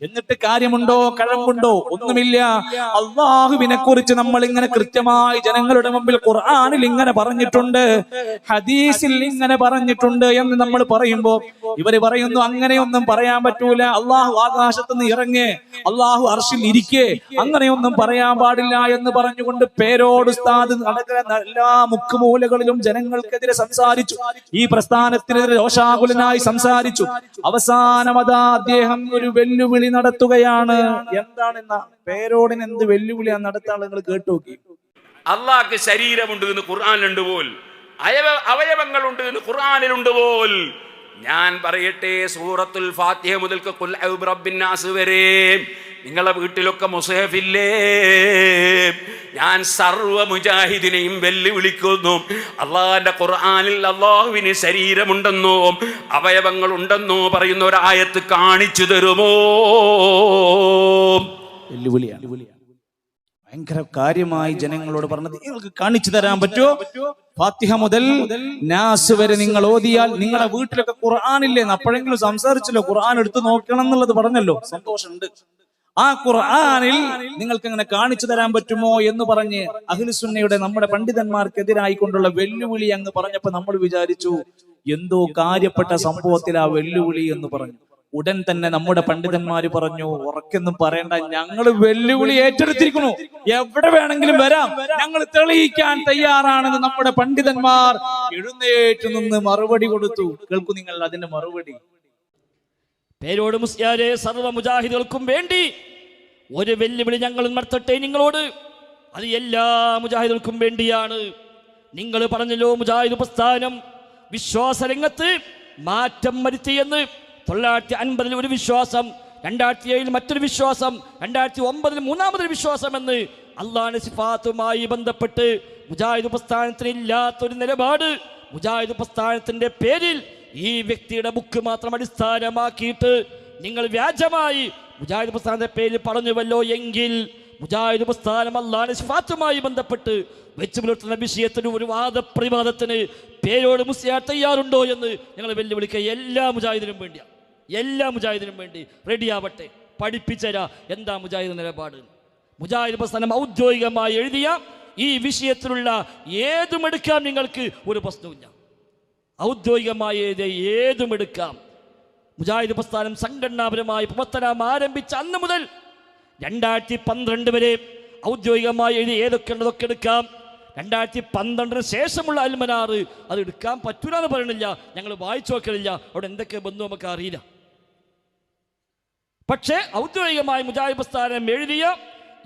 എന്നിട്ട് കാര്യമുണ്ടോ? കഴമ്പുണ്ടോ? ഒന്നുമില്ല. അള്ളാഹുവിനെ കുറിച്ച് നമ്മൾ ഇങ്ങനെ കൃത്യമായി ജനങ്ങളുടെ മുമ്പിൽ ഖുർആാനിൽ ഇങ്ങനെ പറഞ്ഞിട്ടുണ്ട് ഹദീസിൽ ഇങ്ങനെ പറഞ്ഞിട്ടുണ്ട് എന്ന് നമ്മൾ പറയുമ്പോ ഇവർ പറയുന്നു അങ്ങനെയൊന്നും പറയാൻ പറ്റൂല. അള്ളാഹു ആകാശത്ത് നിന്ന് ഇറങ്ങേ. അള്ളാഹു അർഷിൽ ഇരിക്കേ. അങ്ങനെയൊന്നും പറയാൻ പാടില്ല എന്ന് പറഞ്ഞുകൊണ്ട് പേരോട് ഉസ്താദ് നടക്കുന്ന എല്ലാ മുക്കുമൂലകളിലും ജനങ്ങൾക്കെതിരെ സംസാരിച്ചു. ഈ പ്രസ്ഥാനത്തിനെതിരെ രോഷാകുലനായി സംസാരിച്ചു. അവസാനമതാ അദ്ദേഹം ഒരു വെല്ലുവിളി നടത്തുകയാണ്. എന്താണെന്ന പേരോടിന് എന്ത് വെല്ലുവിളിയാണ് നടത്താൻ നിങ്ങൾ കേട്ടു നോക്കി. അള്ളാഹ്ക്ക് ശരീരമുണ്ട് എന്ന് ഖുർആാനിലുണ്ട് പോൽ. അയവ അവയവങ്ങളുണ്ട് എന്ന് ഖുർആാനിലുണ്ട് പോൽ. ഞാൻ പറയട്ടെ സൂറത്തുൽ ഫാത്തിഹ മുതൽക്ക് വരെ. നിങ്ങളെ വീട്ടിലൊക്കെ മുസഹഫില്ലേ ഞാൻ സർവ മുജാഹിദിനെയും വെല്ലുവിളിക്കുന്നു. അള്ളാഹിന്റെ ഖുർആാനിൽ അള്ളാഹുവിന് ശരീരമുണ്ടെന്നോ അവയവങ്ങൾ ഉണ്ടെന്നോ പറയുന്ന ഒരായത്ത് കാണിച്ചു തരുമോ? ഭയങ്കര കാര്യമായി ജനങ്ങളോട് പറഞ്ഞത് നിങ്ങൾക്ക് കാണിച്ചു തരാൻ പറ്റുമോ? ഫാത്തിഹ മുതൽ നാസ് വരെ നിങ്ങൾ ഓതിയാൽ നിങ്ങളുടെ വീട്ടിലൊക്കെ ഖുർആാനില്ലേ? അപ്പോഴെങ്കിലും സംസാരിച്ചല്ലോ ഖുർആൻ എടുത്ത് നോക്കണം എന്നുള്ളത് പറഞ്ഞല്ലോ. സന്തോഷമുണ്ട്. ആ ഖുർആാനിൽ നിങ്ങൾക്ക് അങ്ങനെ കാണിച്ചു തരാൻ പറ്റുമോ എന്ന് പറഞ്ഞ് അഖിലുസുന്നയുടെ നമ്മുടെ പണ്ഡിതന്മാർക്കെതിരായിക്കൊണ്ടുള്ള വെല്ലുവിളി അങ്ങ് പറഞ്ഞപ്പോ നമ്മൾ വിചാരിച്ചു എന്തോ കാര്യപ്പെട്ട സംഭവത്തിൽ ആ വെല്ലുവിളി എന്ന് പറഞ്ഞു. ഉടൻ തന്നെ നമ്മുടെ പണ്ഡിതന്മാര് പറഞ്ഞു ഉറക്കൊന്നും പറയണ്ട ഞങ്ങൾ വെല്ലുവിളി ഏറ്റെടുത്തിരിക്കുന്നു. എവിടെ വേണമെങ്കിലും വരാം. ഞങ്ങൾ തെളിയിക്കാൻ തയ്യാറാണെന്ന് നമ്മുടെ പണ്ഡിതന്മാർ എഴുന്നേറ്റ് നിന്ന് മറുപടി കൊടുത്തു. കേൾക്കൂ നിങ്ങൾ അതിന്റെ മറുപടി. പേരോട് മുസ്യാരെ സർവ മുജാഹിദുകൾക്കും വേണ്ടി ഒരു വെല്ലുവിളി ഞങ്ങൾ നടത്തട്ടെ നിങ്ങളോട്. അത് എല്ലാ മുജാഹിദുകൾക്കും വേണ്ടിയാണ്. നിങ്ങൾ പറഞ്ഞല്ലോ മുജാഹിദ് പ്രസ്ഥാനം വിശ്വാസരംഗത്ത് മാറ്റം വരുത്തിയെന്ന് തൊള്ളായിരത്തി അൻപതിൽ ഒരു വിശ്വാസം രണ്ടായിരത്തി ഏഴിൽ മറ്റൊരു വിശ്വാസം രണ്ടായിരത്തി ഒമ്പതിൽ മൂന്നാമതൊരു വിശ്വാസം എന്ന് അള്ളാഹ് സിഫാത്തുമായി ബന്ധപ്പെട്ട് മുജാഹിദ് പ്രസ്ഥാനത്തിന് ഇല്ലാത്തൊരു നിലപാട് മുജാഹിദ് പ്രസ്ഥാനത്തിന്റെ പേരിൽ ഈ വ്യക്തിയുടെ ബുക്ക് മാത്രം അടിസ്ഥാനമാക്കിയിട്ട് നിങ്ങൾ വ്യാജമായി മുജാഹിദ് പ്രസ്ഥാനത്തെ പേര് പറഞ്ഞുവല്ലോ എങ്കിൽ മുജാഹിദ് പ്രസ്ഥാനം അള്ളാഹ് ശിഫാത്തുമായി ബന്ധപ്പെട്ട് വെച്ച് പുലർത്തുന്ന വിഷയത്തിന് ഒരു വാദപ്രതിവാദത്തിന് പേരോട് മുസ്ലിയാർ തയ്യാറുണ്ടോ എന്ന് ഞങ്ങൾ വെല്ലുവിളിക്കുക. എല്ലാ മുജാഹിദിനും വേണ്ടിയാണ് എല്ലാ മുജാഹിദിനും വേണ്ടി റെഡിയാവട്ടെ. പഠിപ്പിച്ചരാ. എന്താ മുജാഹിദ് നിലപാട്? മുജാഹിദ് പ്രസ്ഥാനം ഔദ്യോഗികമായി എഴുതിയ ഈ വിഷയത്തിലുള്ള ഏതുമെടുക്കാം നിങ്ങൾക്ക് ഒരു പ്രശ്നവുമില്ല. ഔദ്യോഗികമായി ഏതും എടുക്കാം. മുജാഹിദ് പ്രസ്ഥാനം സംഘടനാപരമായി പ്രവർത്തനം ആരംഭിച്ച അന്ന് മുതൽ രണ്ടായിരത്തി പന്ത്രണ്ട് വരെ ഔദ്യോഗികമായി എഴുതി ഏതൊക്കെ ഉള്ളതൊക്കെ എടുക്കാം. രണ്ടായിരത്തി പന്ത്രണ്ടിന് ശേഷമുള്ള അൽമനാറ് അത് എടുക്കാൻ പറ്റൂല എന്ന് പറയണില്ല. ഞങ്ങൾ വായിച്ചു നോക്കണില്ല. അവിടെ എന്തൊക്കെ ബന്ധു നമുക്ക് അറിയില്ല. പക്ഷേ ഔദ്യോഗികമായി മുജാഹിദ് പ്രസ്ഥാനം എഴുതിയ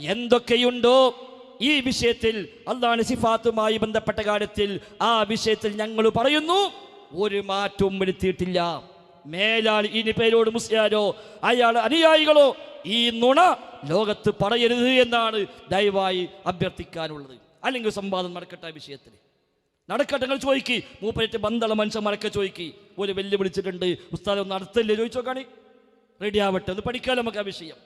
എന്തൊക്കെയുണ്ടോ ഈ വിഷയത്തിൽ അള്ളാഹ് സിഫാത്തുമായി ബന്ധപ്പെട്ട കാര്യത്തിൽ ആ വിഷയത്തിൽ ഞങ്ങൾ പറയുന്നു. ഒരു മാറ്റവും വരുത്തിയിട്ടില്ല. മേലാൽ ഇനി പേരോട് മുസ്ലിയാരോ? അയാൾ അനുയായികളോ? ഈ നുണ ലോകത്ത് പറയരുത് എന്നാണ് ദയവായി അഭ്യർത്ഥിക്കാനുള്ളത്. അല്ലെങ്കിൽ സംവാദം നടക്കട്ടെ വിഷയത്തിൽ നടക്കട്ടെ നിങ്ങൾ ചോദിക്കി. മൂപ്പരറ്റ് ബന്ധമുള്ള മനുഷ്യന്മാരൊക്കെ ചോദിക്കി. ഒരു വെല്ലുവിളിച്ചിട്ടുണ്ട്. വിളിച്ചിട്ടുണ്ട് ഒന്ന് നടത്തില്ലേ ചോദിച്ചോ കാണി? റെഡി ആവട്ടെ ഒന്ന് പഠിക്കാൻ നമുക്ക് ആ വിഷയം.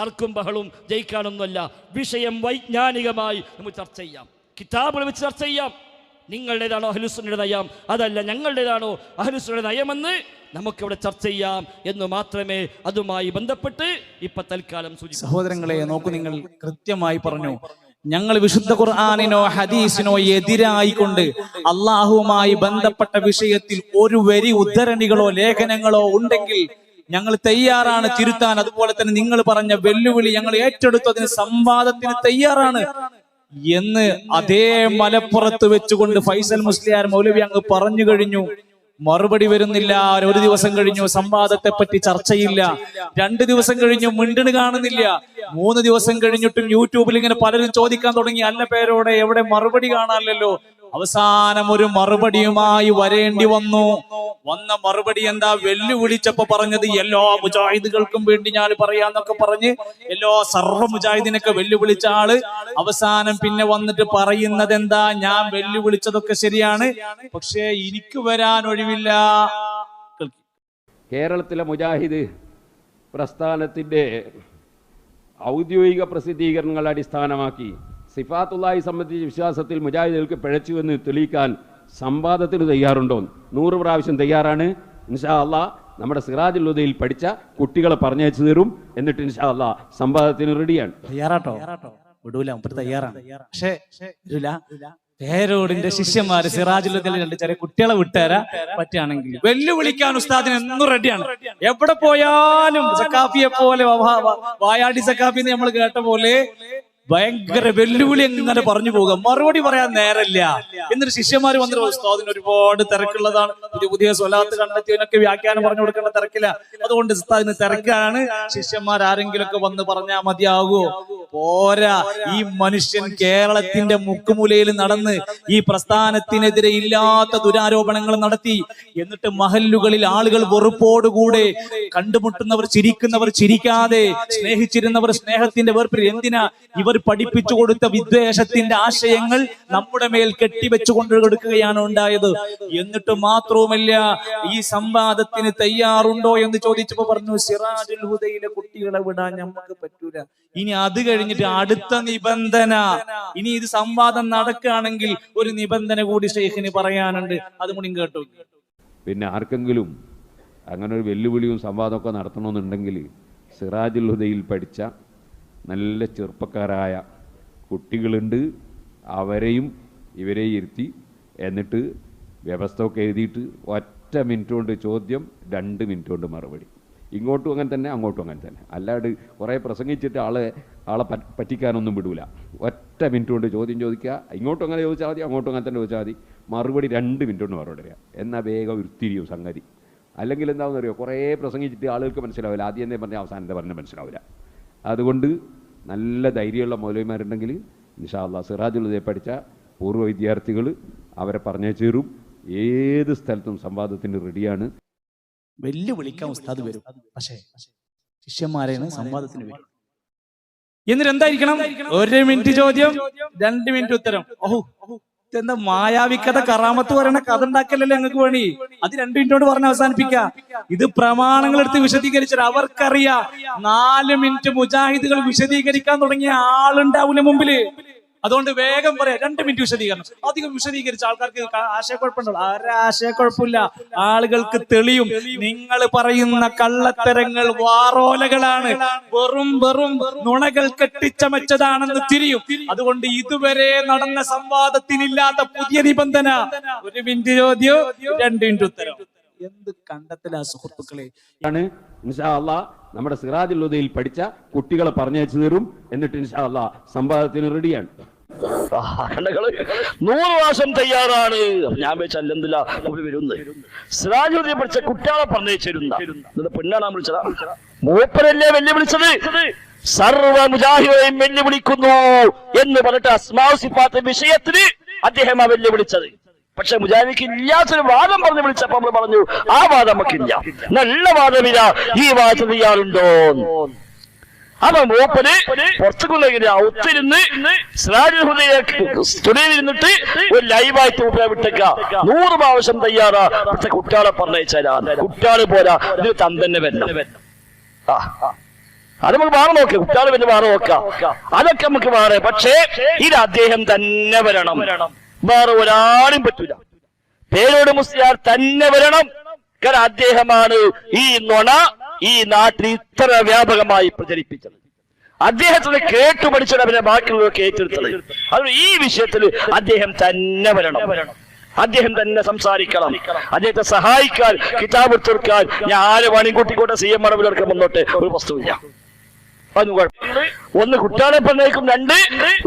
തർക്കും ബഹളും ജയിക്കാനൊന്നുമല്ല. വിഷയം വൈജ്ഞാനികമായി നമുക്ക് ചർച്ച ചെയ്യാം. കിതാബുകൾ വെച്ച് ചർച്ച ചെയ്യാം. നിങ്ങളുടേതാണോ അഹലുസുയുടെ നയം? അതല്ല ഞങ്ങളുടേതാണോ അഹലുസുയുടെ നയമെന്ന് നമുക്കിവിടെ ചർച്ച ചെയ്യാം എന്ന് മാത്രമേ അതുമായി ബന്ധപ്പെട്ട് ഇപ്പൊ തൽക്കാലം സൂചി സഹോദരങ്ങളെ നോക്കൂ നിങ്ങൾ കൃത്യമായി പറഞ്ഞു. ഞങ്ങൾ വിശുദ്ധ ഖുർആാനിനോ ഹദീസിനോ എതിരായിക്കൊണ്ട് അള്ളാഹുവുമായി ബന്ധപ്പെട്ട വിഷയത്തിൽ ഒരു വരി ഉദ്ധരണികളോ ലേഖനങ്ങളോ ഉണ്ടെങ്കിൽ ഞങ്ങൾ തയ്യാറാണ് തിരുത്താൻ. അതുപോലെ തന്നെ നിങ്ങൾ പറഞ്ഞ വെല്ലുവിളി ഞങ്ങൾ ഏറ്റെടുത്തു അതിന് സംവാദത്തിന് തയ്യാറാണ്. എന്ന് അതേ മലപ്പുറത്ത് വെച്ചുകൊണ്ട് ഫൈസൽ മുസ്ലിയാർ മൗലവി അങ്ങ് പറഞ്ഞു കഴിഞ്ഞു. മറുപടി വരുന്നില്ല. ഒരു ദിവസം കഴിഞ്ഞു. സംവാദത്തെ പറ്റി ചർച്ചയില്ല. രണ്ട് ദിവസം കഴിഞ്ഞു. മിണ്ടിന് കാണുന്നില്ല. മൂന്ന് ദിവസം കഴിഞ്ഞിട്ടും യൂട്യൂബിൽ ഇങ്ങനെ പലരും ചോദിക്കാൻ തുടങ്ങി. അല്ല പേരോടെ എവിടെ മറുപടി കാണാനില്ലല്ലോ. അവസാനം ഒരു മറുപടിയുമായി വരേണ്ടി വന്നു. വന്ന മറുപടി എന്താ? വെല്ലുവിളിച്ചപ്പോ പറഞ്ഞത് എല്ലാ മുജാഹിദുകൾക്കും വേണ്ടി ഞാൻ പറയാന്നൊക്കെ പറഞ്ഞ് എല്ലാ സർവ മുജാഹിദിനൊക്കെ വെല്ലുവിളിച്ച ആൾ. അവസാനം പിന്നെ വന്നിട്ട് പറയുന്നത് എന്താ ഞാൻ വെല്ലുവിളിച്ചതൊക്കെ ശരിയാണ്. പക്ഷേ എനിക്ക് വരാൻ ഒഴിവില്ല. കേരളത്തിലെ മുജാഹിദ് പ്രസ്ഥാനത്തിന്റെ ഔദ്യോഗിക പ്രസിദ്ധീകരണങ്ങൾ അടിസ്ഥാനമാക്കി സിഫാത്തുള്ളാഹി സംബന്ധിച്ച വിശ്വാസത്തിൽ മുജാഹിദുകൾക്ക് പിഴച്ചുവെന്ന് തെളിയിക്കാൻ സംവാദത്തിന് തയ്യാറുണ്ടോ? നൂറ് പ്രാവശ്യം തയ്യാറാണ്. ഇൻഷാ അള്ളാ നമ്മുടെ സിറാജുൽ ഉദയിൽ പഠിച്ച കുട്ടികളെ പറഞ്ഞയച്ചു തരും. എന്നിട്ട് ഇൻഷാ അള്ളാ സംവാദത്തിന് റെഡിയാണ്. തയ്യാറാട്ടോ? വിടൂല തയ്യാറാണ്. പക്ഷേ പേരോടിന്റെ ശിഷ്യന്മാര് സിറാജുലുദ്ദീൻ രണ്ട് ചെറിയ കുട്ടികളെ വിട്ടുതരാ പറ്റുകയാണെങ്കിൽ വെല്ലുവിളിക്കാൻ ഉസ്താദിന് എന്നും റെഡിയാണ് എവിടെ പോയാലും സക്കാഫിയെ പോലെ വായാടി സക്കാഫി നമ്മൾ കേട്ട പോലെ ഭയങ്കര വെല്ലുവിളി എങ്ങനെ പറഞ്ഞു പോകുക? മറുപടി പറയാൻ നേരല്ല എന്നിട്ട് ശിഷ്യന്മാര് വന്നിട്ട് ഉസ്താദിന് ഒരുപാട് തിരക്കുള്ളതാണ്. പുതിയ പുതിയ സ്വലാത്ത് കണ്ടെത്തിയതിനൊക്കെ വ്യാഖ്യാനം പറഞ്ഞു കൊടുക്കേണ്ട തിരക്കില്ല. അതുകൊണ്ട് ഉസ്താദിന് തിരക്കാണ്. ശിഷ്യന്മാർ ആരെങ്കിലും ഒക്കെ വന്ന് പറഞ്ഞാൽ മതിയാകുമോ പോരാ. ഈ മനുഷ്യൻ കേരളത്തിന്റെ മുക്കുമുലയിൽ നടന്ന് ഈ പ്രസ്ഥാനത്തിനെതിരെ ഇല്ലാത്ത ദുരാരോപണങ്ങൾ നടത്തി. എന്നിട്ട് മഹല്ലുകളിൽ ആളുകൾ വെറുപ്പോടുകൂടെ കണ്ടുമുട്ടുന്നവർ ചിരിക്കുന്നവർ ചിരിക്കാതെ സ്നേഹിച്ചിരുന്നവർ സ്നേഹത്തിന്റെ വേർപ്പിൽ എന്തിനാ ഇവർ പഠിപ്പിച്ചു കൊടുത്ത വിദ്വേഷത്തിന്റെ ആശയങ്ങൾ നമ്മുടെ മേൽ കെട്ടിവെച്ചുകൊണ്ട് കൊടുക്കുകയാണ് ഉണ്ടായത്. എന്നിട്ട് മാത്രവുമല്ല ഈ സംവാദത്തിന് തയ്യാറുണ്ടോ എന്ന് ചോദിച്ചപ്പോ പറഞ്ഞു സിറാജുൽ ഹുദയിലെ കുട്ടികളെ വിടാൻ നമുക്ക് പറ്റൂല. ഇനി അത് കഴിഞ്ഞിട്ട് അടുത്ത നിബന്ധന. ഇനി ഇത് സംവാദം നടക്കുകയാണെങ്കിൽ ഒരു നിബന്ധന കൂടി ഷെയ്ഖിന് പറയാനുണ്ട്. അത് മുടി കേട്ടു. പിന്നെ ആർക്കെങ്കിലും അങ്ങനെ ഒരു വെല്ലുവിളിയും സംവാദമൊക്കെ നടത്തണമെന്നുണ്ടെങ്കിൽ സിറാജുൽ ഹുദയിൽ പഠിച്ച നല്ല ചെറുപ്പക്കാരായ കുട്ടികളുണ്ട്. അവരെയും ഇവരെയും ഇരുത്തി എന്നിട്ട് വ്യവസ്ഥ ഒക്കെ എഴുതിയിട്ട് ഒറ്റ മിനിറ്റ് കൊണ്ട് ചോദ്യം രണ്ട് മിനിറ്റ് കൊണ്ട് മറുപടി. ഇങ്ങോട്ടും അങ്ങനെ തന്നെ അങ്ങോട്ടും അങ്ങനെ തന്നെ. അല്ലാണ്ട് കുറേ പ്രസംഗിച്ചിട്ട് ആളെ ആളെ പറ്റ് പറ്റിക്കാനൊന്നും വിടൂല. ഒറ്റ മിനിറ്റ് കൊണ്ട് ചോദ്യം ചോദിക്കുക. ഇങ്ങോട്ടും അങ്ങനെ ചോദിച്ചാൽ മതി അങ്ങോട്ടും അങ്ങനെ തന്നെ ചോദിച്ചാൽ മതി. മറുപടി രണ്ട് മിനിറ്റ് കൊണ്ട് മറുപടി വരിക എന്നാൽ വേഗം ഉരുത്തിരിയും സംഗതി. അല്ലെങ്കിൽ എന്താണെന്ന് അറിയോ കുറേ പ്രസംഗിച്ചിട്ട് ആളുകൾക്ക് മനസ്സിലാവില്ല. ആദ്യം തന്നെ പറഞ്ഞാൽ അവസാനത്തെ എന്താ പറഞ്ഞാൽ മനസ്സിലാവില്ല. അതുകൊണ്ട് നല്ല ധൈര്യമുള്ള മൗലവിമാരുണ്ടെങ്കിൽ നിഷാല്ല സിറാജുൽ പഠിച്ച പൂർവ വിദ്യാർത്ഥികൾ അവരെ പറഞ്ഞു ചേരും. ഏത് സ്ഥലത്തും സംവാദത്തിന് റെഡിയാണ് വെല്ലുവിളിക്കാൻ ഉസ്താദ് വരും. പക്ഷേ ശിഷ്യന്മാരെയാണ് സംവാദത്തിന് വരും. എന്നിട്ട് എന്തായിരിക്കണം? ഒരു മിനിറ്റ് ചോദ്യം രണ്ട് മിനിറ്റ് ഉത്തരം. ഓഹോ. എന്താ മായാവിക്കഥ? കറാമത്ത് പറയണ കഥ ഉണ്ടാക്കലല്ലേ ഞങ്ങൾക്ക് പണി? അത് രണ്ടു മിനിറ്റോട് പറഞ്ഞ് അവസാനിപ്പിക്ക. ഇത് പ്രമാണങ്ങൾ എടുത്ത് വിശദീകരിച്ചിട്ട് അവർക്കറിയാം. നാല് മിനിറ്റ് മുജാഹിദുകൾ വിശദീകരിക്കാൻ തുടങ്ങിയ ആളുണ്ടാവൂല മുമ്പിൽ. അതുകൊണ്ട് വേഗം പറയാം. രണ്ട് മിനിറ്റ് വിശദീകരണം. അധികം വിശദീകരിച്ച ആൾക്കാർക്ക് ആശയക്കുഴപ്പമുണ്ടോ? ആശയക്കുഴപ്പമില്ല. ആളുകൾക്ക് തെളിയും. നിങ്ങൾ പറയുന്ന കള്ളത്തരങ്ങൾ വാറോലകളാണ്. വെറും വെറും നുണകൾ കെട്ടിച്ചമച്ചതാണെന്ന് തിരിയും. അതുകൊണ്ട് ഇതുവരെ നടന്ന സംവാദത്തിനില്ലാത്ത പുതിയ നിബന്ധന. ഒരു മിനിറ്റ് ചോദ്യം രണ്ട് മിനിറ്റ് ഉത്തരം. എന്ത് കണ്ടെത്തലാ സുഹൃത്തുക്കളെ? ആണ് നമ്മുടെ സിറാജുൽ ഉദയിൽ പഠിച്ച കുട്ടികളെ പറഞ്ഞയച്ചു തരും. എന്നിട്ട് ഇൻഷാ അല്ലാ സംവാദത്തിന് റെഡിയാണ് നൂറ് പ്രാവശ്യം തയ്യാറാണ്. ഞാൻ വെച്ച അല്ലെന്തില്ല വരുന്നത് സിറാജുദ്ദീൻ പഠിച്ച കുട്ടികളെ പറഞ്ഞേച്ചിരുന്ന ഇത് പെണ്ണാണ് വിളിച്ചത്. മൂപ്പരല്ലേ വെല്ലുവിളിച്ചത് സർവ മുജാഹിദയും വെല്ലുവിളിക്കുന്നു എന്ന് പറഞ്ഞിട്ട് അസ്മാവ് സിഫാത്ത് വിഷയത്തിന് അദ്ദേഹം ആ വെല്ലുവിളിച്ചത് പക്ഷെ മുജാഹിദിക്ക് ഇല്ലാത്തൊരു വാദം പറഞ്ഞ് വിളിച്ചപ്പോ നമ്മൾ പറഞ്ഞു ആ വാദം നമുക്കില്ല. നല്ല വാദമില്ല. ഈ വാദം തയ്യാറുണ്ടോ അപ്പൊ മൂപ്പര് പുറത്തുകൊണ്ടിങ്ങനെ ഒത്തിരുന്ന് സ്റ്റുഡിയോയിലിരുന്നിട്ട് ഒരു ലൈവായിട്ട് മൂപ്പരെ വിട്ടേക്ക നൂറ് പ്രാവശ്യം തയ്യാറാ. ഇവിടുത്തെ കുട്ടികളെ പറഞ്ഞയച്ചാലാ കുട്ടികൾ പോരാ. ഇതിന് തന്തന്നെ വരണം. ആ. അത് നമുക്ക് മാറി നോക്കാം. കുട്ടികളെ പിന്നെ മാറി നോക്കാം. അതൊക്കെ നമുക്ക് മാറേ. പക്ഷേ ഇത് അദ്ദേഹം തന്നെ വരണം. വേറെ ഒരാളും പറ്റൂല. പേരോട് മുസ്ലിയാർ തന്നെ വരണം. കാരണം അദ്ദേഹമാണ് ഈ നുണ ഈ നാട്ടിൽ ഇത്ര വ്യാപകമായി പ്രചരിപ്പിച്ചത്. അദ്ദേഹത്തിന് കേട്ടു പഠിച്ചിട്ട് അവരെ ബാക്കിയുള്ളവർക്ക് ഏറ്റെടുത്തത്. അത് ഈ വിഷയത്തിൽ അദ്ദേഹം തന്നെ വരണം. അദ്ദേഹം തന്നെ സംസാരിക്കണം. അദ്ദേഹത്തെ സഹായിക്കാൻ കിതാബ് തീർക്കാൻ ഞാൻ ആര് വാണിക്കൂട്ടിക്കോട്ടെ സി എം മറവിലൊക്കെ മുന്നോട്ട് ഒരു വസ്തുവില്ല. അതൊന്നും. ഒന്ന് കുട്ടികളെ പറഞ്ഞേക്കും രണ്ട്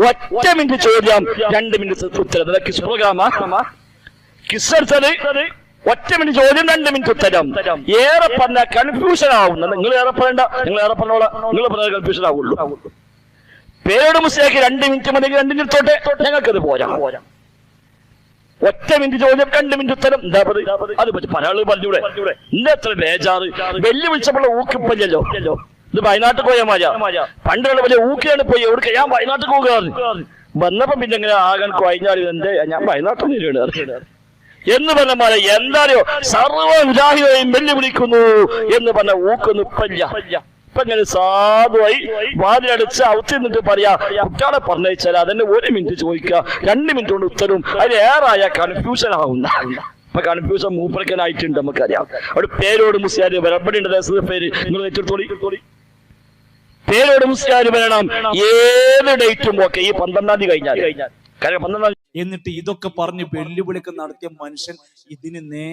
ഒറ്റ മിനിറ്റ് ചോദ്യം രണ്ട് മിനിറ്റ് ഉത്തരം. കിസ് പ്രോഗ്രാമാ കിസ് കിസ്സെടുത്തത് ഒറ്റ മിനിറ്റ് ചോദ്യം രണ്ട് മിനിറ്റ് ഉത്തരം. ഏറെ പറഞ്ഞ കൺഫ്യൂഷൻ ആവുന്ന. നിങ്ങൾ ഏറെ പറയണ്ട. നിങ്ങൾ ഏറെ പറഞ്ഞോളാം. നിങ്ങൾ പറഞ്ഞ കൺഫ്യൂഷൻ ആവുള്ളൂ. പേരോട് മുസ്ലിയാക്കി രണ്ട് മിനിറ്റ് മതി രണ്ട് മിനിറ്റ് ഞങ്ങൾക്ക് അത് പോരാ. ഒറ്റ മിനിറ്റ് ചോദ്യം രണ്ട് മിനിറ്റ് ഉത്തരം. എന്താ അത് പറ്റും പല ആൾ പറഞ്ഞൂടെ. ഇന്ന എത്ര ബേജാറ്. വെല്ലു വിളിച്ചപ്പോൾ ഊക്കി ഊക്കിപ്പല്ലോ ഇത് വയനാട്ടിൽ പോയ മാജ പണ്ടുള്ള വലിയ ഊക്കിയാണ് പോയി. എവിടെ ഞാൻ വയനാട്ടിൽ പോകാറ് വന്നപ്പം പിന്നെ ഇങ്ങനെ ആകാൻ കഴിഞ്ഞാൽ എന്റെ ഞാൻ വയനാട്ടിൽ നേരിടുകയാണ് എന്ന് പറഞ്ഞ പോലെ എന്താറിയോ? സർവ മുജാഹിദെയും വെല്ലുവിളിക്കുന്നു എന്ന് പറഞ്ഞ ഊക്കൊന്നും ഇപ്പല്ല ഇപ്പൊ സാധുവായി വാതിലടിച്ച് ഔത്തി നിന്നിട്ട് പറയാ കുട്ടികളെ പറഞ്ഞാൽ അതെന്നെ ഒരു മിനിറ്റ് ചോദിക്കുക. രണ്ട് മിനിറ്റ് കൊണ്ട് ഉത്തരവും അതിലേറായ കൺഫ്യൂഷൻ ആവുന്ന. ഇപ്പൊ കൺഫ്യൂഷൻ മൂപ്പറക്കനായിട്ടുണ്ട് നമുക്കറിയാം. അവിടെ പേരോട് മുസ്ലിയാർ വരപ്പെടേണ്ടത് പേര്? നിങ്ങൾ ഏറ്റെടുത്തോളി. പേരോട് മുസ്ലിയാർ വരണം. ഏത് ഡേറ്റും ഓക്കെ ഈ പന്ത്രണ്ടാം തീയതി കഴിഞ്ഞാൽ കാരണം പന്ത്രണ്ടാം എന്നിട്ട് ഇതൊക്കെ പറഞ്ഞ് വെല്ലുവിളിക്ക് നടത്തിയ മനുഷ്യൻ ഇതിന് നേ